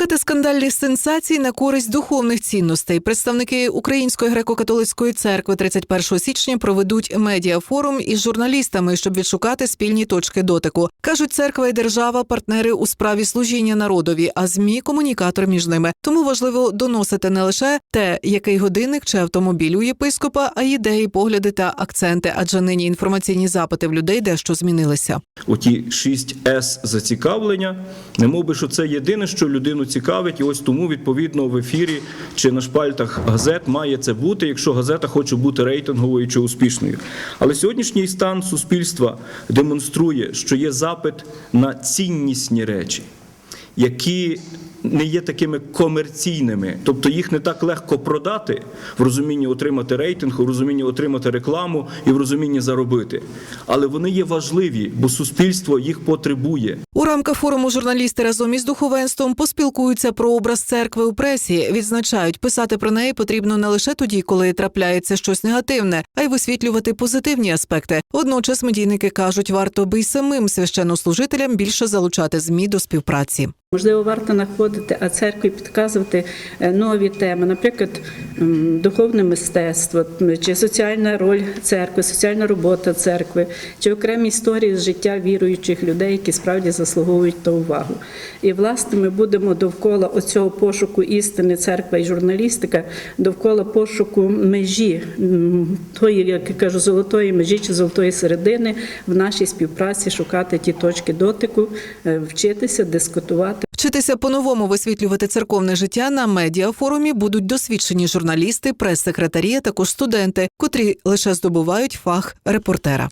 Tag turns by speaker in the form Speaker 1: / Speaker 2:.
Speaker 1: Уникати скандальних сенсацій на користь духовних цінностей. Представники Української греко-католицької церкви 31 січня проведуть медіафорум із журналістами, щоб відшукати спільні точки дотику. кажуть, церква і держава партнери у справі служіння народові, а змі комунікатор між ними. Тому важливо доносити не лише те, який годинник чи автомобіль у єпископа, а ідеї, погляди та акценти. Адже нині інформаційні запити в людей дещо змінилися.
Speaker 2: оті 6 С зацікавлення, немов би, що це єдине, що людину цікавить, і ось тому відповідно в ефірі чи на шпальтах газет має це бути, якщо газета хоче бути рейтинговою чи успішною. Але сьогоднішній стан суспільства демонструє, що є запит на ціннісні речі, які не є такими комерційними, тобто їх не так легко продати в розумінні отримати рейтинг, в розумінні отримати рекламу і в розумінні заробити. Але вони є важливі, бо суспільство їх потребує.
Speaker 1: У рамках форуму журналісти разом із духовенством поспілкуються про образ церкви у пресі. Відзначають, писати про неї потрібно не лише тоді, коли трапляється щось негативне, а й висвітлювати позитивні аспекти. Водночас медійники кажуть, варто би й самим священнослужителям більше залучати змі до співпраці.
Speaker 3: Можливо, варто знаходити, а церкві підказувати е, нові теми, наприклад, духовне мистецтво, чи соціальна роль церкви, соціальна робота церкви, чи окремі історії з життя віруючих людей, які справді заслуговують на увагу. І власне ми будемо довкола оцього пошуку істини, церква і журналістика, довкола пошуку межі тої, як я кажу, золотої межі чи золотої середини в нашій співпраці шукати ті точки дотику, е, вчитися, дискутувати.
Speaker 1: Вчитися по-новому висвітлювати церковне життя на медіафорумі будуть досвідчені журналісти, прес-секретарі, а також студенти, котрі лише здобувають фах репортера.